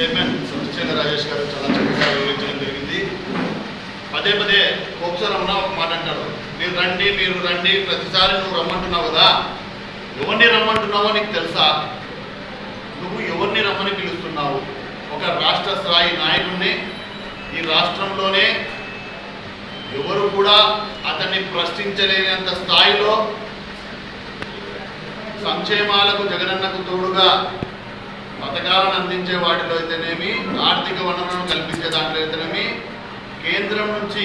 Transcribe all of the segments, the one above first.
Chairman సత్యచంద్ర Rajesh గారు చాలా చక్కగా వివరించడం జరిగింది. పదే పదే కోపసరమణ ఒక మాట అంటారు. మీరు రండి మీరు రండి ప్రతిసారి నువ్వు రమ్మంటున్నావు కదా ఎవరిని రమ్మంటున్నావో నీకు తెలుసా? నువ్వు ఎవరిని రమ్మని పిలుస్తున్నావు? ఒక రాష్ట్ర స్థాయి నాయకుడిని ఈ రాష్ట్రంలోనే ఎవరు కూడా అతన్ని ప్రశ్నించలేనంత స్థాయిలో సంక్షేమాలకు జగనన్నకు తోడుగా పథకాలను అందించే వాటిలో అయితేనేమి ఆర్థిక వనరులను కల్పించే దాంట్లో అయితేనేమి కేంద్రం నుంచి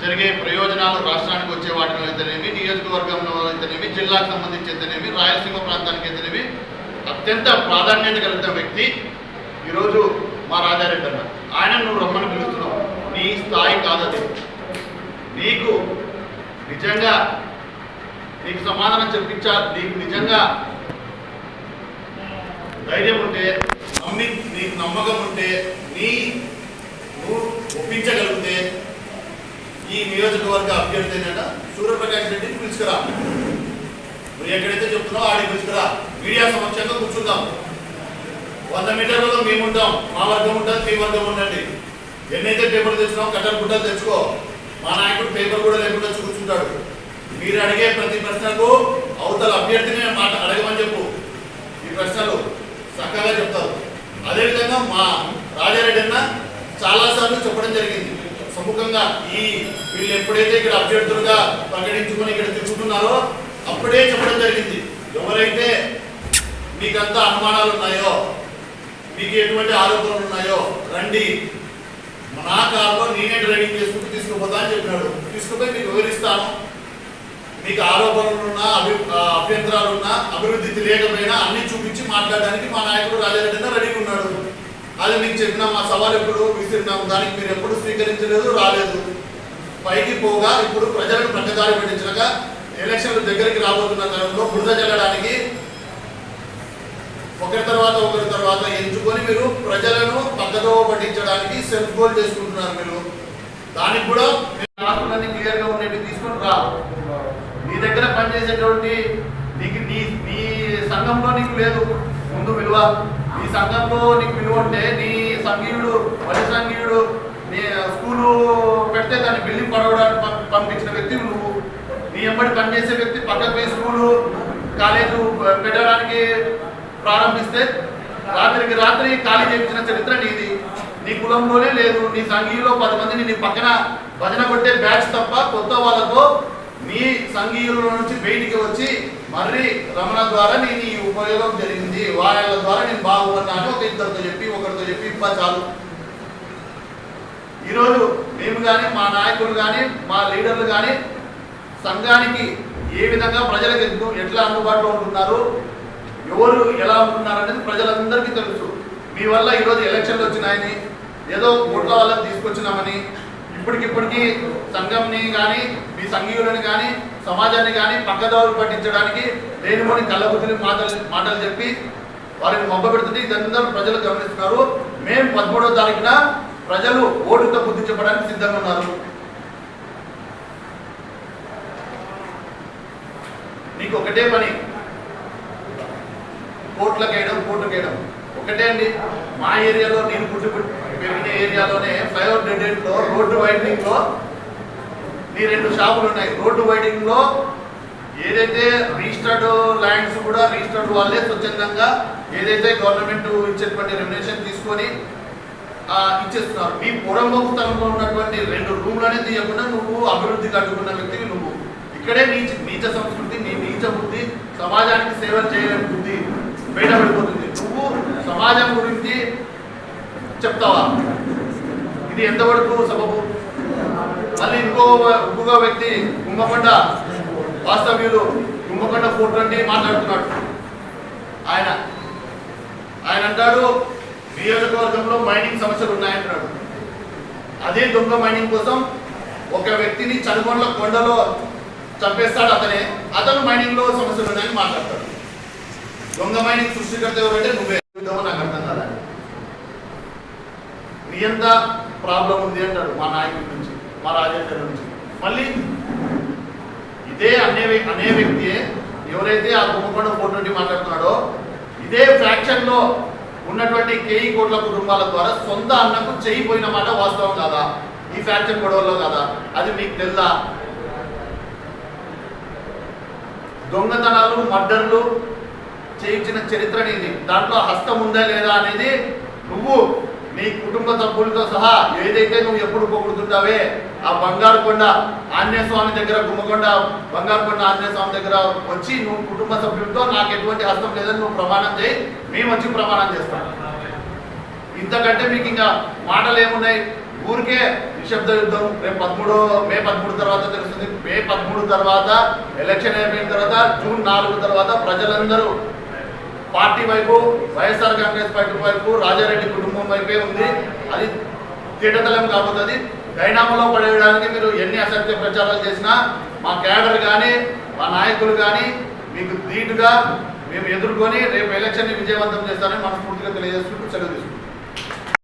జరిగే ప్రయోజనాలు రాష్ట్రానికి వచ్చే వాటిలో అయితేనేమి నియోజకవర్గంలో అయితేనేమి జిల్లాకు సంబంధించి అయితేనేమి రాయలసీమ ప్రాంతానికి అయితేనేమి అత్యంత ప్రాధాన్యత కలిగిన వ్యక్తి ఈరోజు మా రాజారెడ్డి అన్న. ఆయన నువ్వు రమ్మని పిలుస్తున్నావు. నీ స్థాయి కాదది. నీకు నిజంగా నీకు సమాధానం చెప్పించాలి నీకు నిజంగా ధైర్యం ఉంటే నమ్మి నీకు నమ్మకం ఉంటే నీ నువ్వు ఒప్పించగలిగితే ఈ నియోజకవర్గ అభ్యర్థి అయినా సూర్యప్రకాష్ రెడ్డిని పిలుచుకురా. నువ్వు ఎక్కడైతే చెప్తున్నావో ఆడికి పిలుచుకురా. మీడియా సమక్షంగా కూర్చుందాం. వంద మీటర్లలో మేము ఉంటాం. మా వర్గం ఉంటుంది మీ వర్గం ఉండండి. ఎన్నైతే పేపర్ తెచ్చినావు కట్టర్ గుడ్డలు తెచ్చుకో. మా నాయకుడు పేపర్ కూడా లేకుండా కూర్చుంటాడు మీరు అడిగే ప్రతి ప్రశ్నకు అవతల అభ్యర్థిని మాట అడగమని చెప్పు ఈ ప్రశ్నలు చక్కగా చెప్తారు అదేవిధంగా మా రాజారెడ్డి అన్న చాలాసార్లు చెప్పడం జరిగింది సముఖంగా ఈ వీళ్ళు ఎప్పుడైతే ఇక్కడ అభ్యర్థులుగా ప్రకటించుకొని ఇక్కడ తిరుగుతున్నారో అప్పుడే చెప్పడం జరిగింది. ఎవరైతే మీకంతా అనుమానాలు ఉన్నాయో మీకు ఎటువంటి ఆరోపణలు ఉన్నాయో రండి. నా కారులో నేనే డ్రైవింగ్ చేసుకుంటూ తీసుకుపోతా అని చెప్పినాడు తీసుకుపోయి మీకు వివరిస్తాను. మీకు ఆరోపణలున్నా అభి అభ్యంతరాలు ఉన్నా అభివృద్ధి తెలియకపోయినా అన్ని చూపించి మాట్లాడడానికి మా నాయకుడు రాజారెడ్డి రెడీగా ఉన్నాడు. అది మీకు చెప్పిన మా సవాల్ ఎప్పుడు విసిరినాం దానికి మీరు ఎప్పుడు స్వీకరించలేదు రాలేదు. పైకి పోగా ఇప్పుడు ప్రజలను ప్రక్కదారి పట్టించక ఎలక్షన్లు దగ్గరికి రాబోతున్న తరంలో బురద జల్లడానికి ఒకరి తర్వాత ఒకరి తర్వాత ఎంచుకొని మీరు ప్రజలను పక్కదో పట్టించడానికి సెల్ఫ్ గోల్ చేసుకుంటున్నారు మీరు. దానికి కూడా మీరు రాష్ట్రాన్ని క్లియర్గా ఉండేవి తీసుకొని రా. నీ దగ్గర పనిచేసేటువంటి నీకు నీ నీ సంఘంలో నీకు లేదు. ముందు విలువ. నీ సంఘంలో నీకు విలువ ఉంటే నీ సంఘీయుడు వరి సంఘీయుడు నీ స్కూలు పెడితే దాన్ని బిల్డింగ్ పడవడానికి పం- పంపించిన వ్యక్తి నువ్వు. నీ ఎంబడి పనిచేసే వ్యక్తి పక్కకు పోయి స్కూలు కాలేజు పెట్టడానికి ప్రారంభిస్తే రాత్రికి రాత్రి ఖాళీ చేయించిన చరిత్ర నీది. నీ కులంలోనే లేదు నీ సంఘీయులో పది మందిని నీ పక్కన భజన కొట్టే బ్యాచ్ తప్ప కొత్త వాళ్ళతో నీ సంఘీయుల నుంచి బయటికి వచ్చి మర్రి రమణ ద్వారా నేను ఈ ఉపయోగం జరిగింది. వాళ్ళ ద్వారా నేను బాగుపడ్డాను. ఒక ఇద్దరితో చెప్పి ఒకరితో చెప్పి ఇప్ప చాలు. ఈరోజు మేము కానీ మా నాయకులు కానీ మా లీడర్లు కానీ సంఘానికి ఏ విధంగా ప్రజలకు ఎందు- ఎట్లా అందుబాటులో ఉంటున్నారు ఎవరు ఎలా ఉంటున్నారు అనేది ప్రజలందరికీ తెలుసు. మీ వల్ల ఈరోజు ఎలక్షన్లు వచ్చినాయని ఏదో ఓట్ల వల్ల తీసుకొచ్చినామని ఇప్పటికిప్పటికి సంఘంని కానీ మీ సంఘీయులని కానీ సమాజాన్ని కానీ పక్కదారు పట్టించడానికి లేనిపోని కళ్ళబుద్ధిని మాటలు మాటలు చెప్పి వారిని మొబ్బ పెడుతుంటే ఇదందరూ ప్రజలు గమనిస్తున్నారు. మేము పదమూడవ తారీఖున ప్రజలు ఓటుతో బుద్ధి చెప్పడానికి సిద్ధంగా ఉన్నారు. నీకు ఒకటే పని. కోట్లకేయడం వేయడం ఒకటే అండి. మా ఏరియాలో నేను పుట్టి పెరిగిన ఏరియాలోనే ఫ్లైఓవర్ డెడ్ రోడ్డు వైడింగ్లో ఈ రెండు షాపులు ఉన్నాయి. రోడ్డు వైడింగ్లో ఏదైతే రిజిస్టర్డ్ ల్యాండ్స్ కూడా రిజిస్టర్డ్ వాళ్ళే స్వచ్ఛందంగా ఏదైతే గవర్నమెంట్ ఇచ్చేటువంటి రెమ్యునేషన్ తీసుకొని ఇచ్చేస్తున్నారు. మీ పురంబొమ్మ స్థలంలో ఉన్నటువంటి రెండు రూమ్లనే తీయకుండా నువ్వు అభివృద్ధి కట్టుకున్న వ్యక్తివి నువ్వు. ఇక్కడే నీచ నీచ సంస్కృతి నీ నీచ బుద్ధి సమాజానికి సేవ చేయలేని బుద్ధి బయటపడిపోతుంది. నువ్వు సమాజం గురించి చెప్తావా? ఇది ఎంతవరకు సబబు? మళ్ళీ ఇంకో ఇంకొక వ్యక్తి కుంభకొండ వాస్తవ్యులు కుంభకొండ ఫోటో అంటే మాట్లాడుతున్నాడు. ఆయన ఆయన అంటాడు నియోజకవర్గంలో మైనింగ్ సమస్యలు ఉన్నాయంటున్నాడు. అదే దొంగ మైనింగ్ కోసం ఒక వ్యక్తిని చనుకొండ కొండలో చంపేస్తాడు అతనే. అతను మైనింగ్లో సమస్యలు ఉన్నాయని మాట్లాడతాడు. దొంగ మైనింగ్ సృష్టికర్త ఎవరంటే నువ్వే. నాకు అర్థం కాదా నీ ఎంత ప్రాబ్లం ఉంది అంటాడు మా నాయకుడి నుంచి మా రాజేంద్ర నుంచి. మళ్ళీ ఇదే అనే అనే వ్యక్తి ఎవరైతే ఆ కుంభకోణం ఫోటో నుండి మాట్లాడుతున్నాడో ఇదే ఫ్రాక్షన్లో ఉన్నటువంటి కేయి కోట్ల కుటుంబాల ద్వారా సొంత అన్నకు చేయిపోయిన మాట వాస్తవం కాదా? ఈ ఫ్యాక్షన్ గొడవల్లో కదా? అది మీకు తెలుదా? దొంగతనాలు మర్డర్లు చేయించిన చరిత్ర నీది దాంట్లో హస్తం ఉందా లేదా అనేది నువ్వు నీ కుటుంబ సభ్యులతో సహా ఏదైతే నువ్వు ఎప్పుడు పొగుడుతుంటావే ఆ బంగారు కొండ ఆంజనేయ స్వామి దగ్గర గుమ్మకొండ బంగారు కొండ ఆంజనేయ స్వామి దగ్గర వచ్చి నువ్వు కుటుంబ సభ్యులతో నాకు ఎటువంటి హస్తం లేదని నువ్వు ప్రమాణం చేయి మేము వచ్చి ప్రమాణం చేస్తాను ఇంతకంటే మీకు ఇంకా మాటలు ఏమున్నాయి? ఊరికే నిశ్శబ్ద యుద్ధం రేపు పదమూడో మే పదమూడు తర్వాత తెలుస్తుంది. మే పదమూడు తర్వాత ఎలక్షన్ అయిపోయిన తర్వాత జూన్ నాలుగు తర్వాత ప్రజలందరూ పార్టీ వైపు వైఎస్ఆర్ కాంగ్రెస్ పార్టీ వైపు రాజారెడ్డి కుటుంబం వైపే ఉంది. అది తీటతలం కాబోతుంది డైనామోలో పడేయడానికి మీరు ఎన్ని అసత్య ప్రచారాలు చేసినా మా క్యాడర్ కానీ మా నాయకులు కానీ మీకు ధీటుగా మేము ఎదుర్కొని రేపు ఎలక్షన్ని విజయవంతం చేస్తారని మనస్ఫూర్తిగా తెలియజేసుకుంటూ సెలవు తీసుకుంటాం